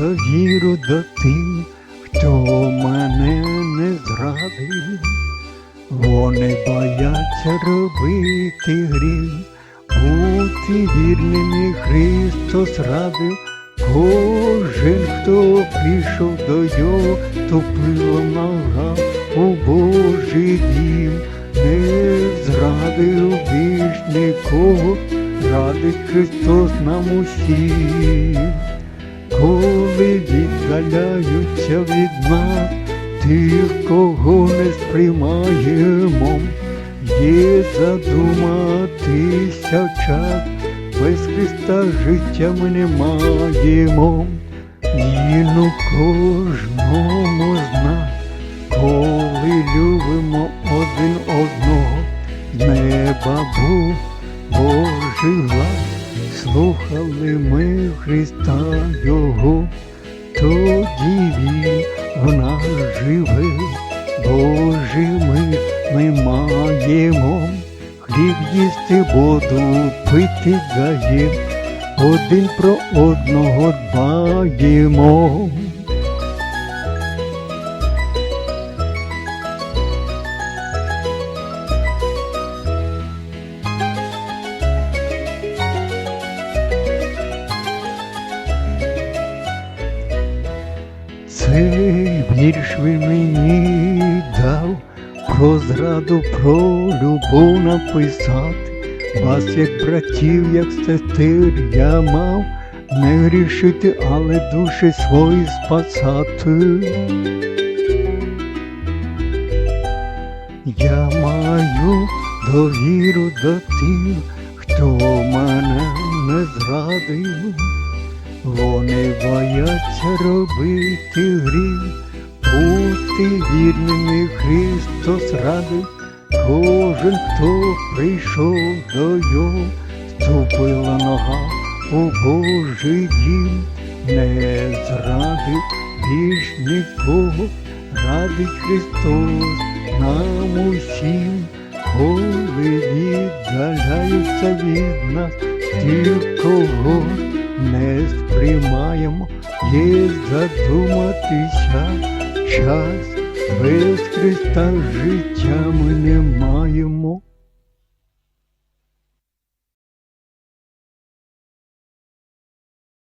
довіру до тих, хто мене не зрадив. Вони бояться робити гріх, бути вірними Христос радив. Кожен, хто прийшов до його, топила нога у Божий дім, не зрадив більш нікого, радить Христос нам усім. Коли віддаляються від нас, тих, кого не сприймаємо, є задуматися час, без Христа життя ми не маємо. Він у кожному з нас, коли любимо один одного, з неба Божий глас, слухали ми Христа Його, тоді він в нас живе, Боже ми, ми маємо, хліб їсти воду пити дає, один про одного дбаємо. Цей вірш він мені дав про зраду, про любов написати. Вас, як братів, як сестер я мав не грішити, але душі свої спасати. Я маю довіру до тих, хто мене не зрадив. Вони бояться робити гріх, бути вірними Христос радить. Кожен, хто прийшов до його, ступила нога у Божий дім, не зрадив більш нікого, радить Христос нам усім, коли віддаляються від нас, ті, кого не сприймаємо, є задуматися час. Без Христа життя ми не маємо.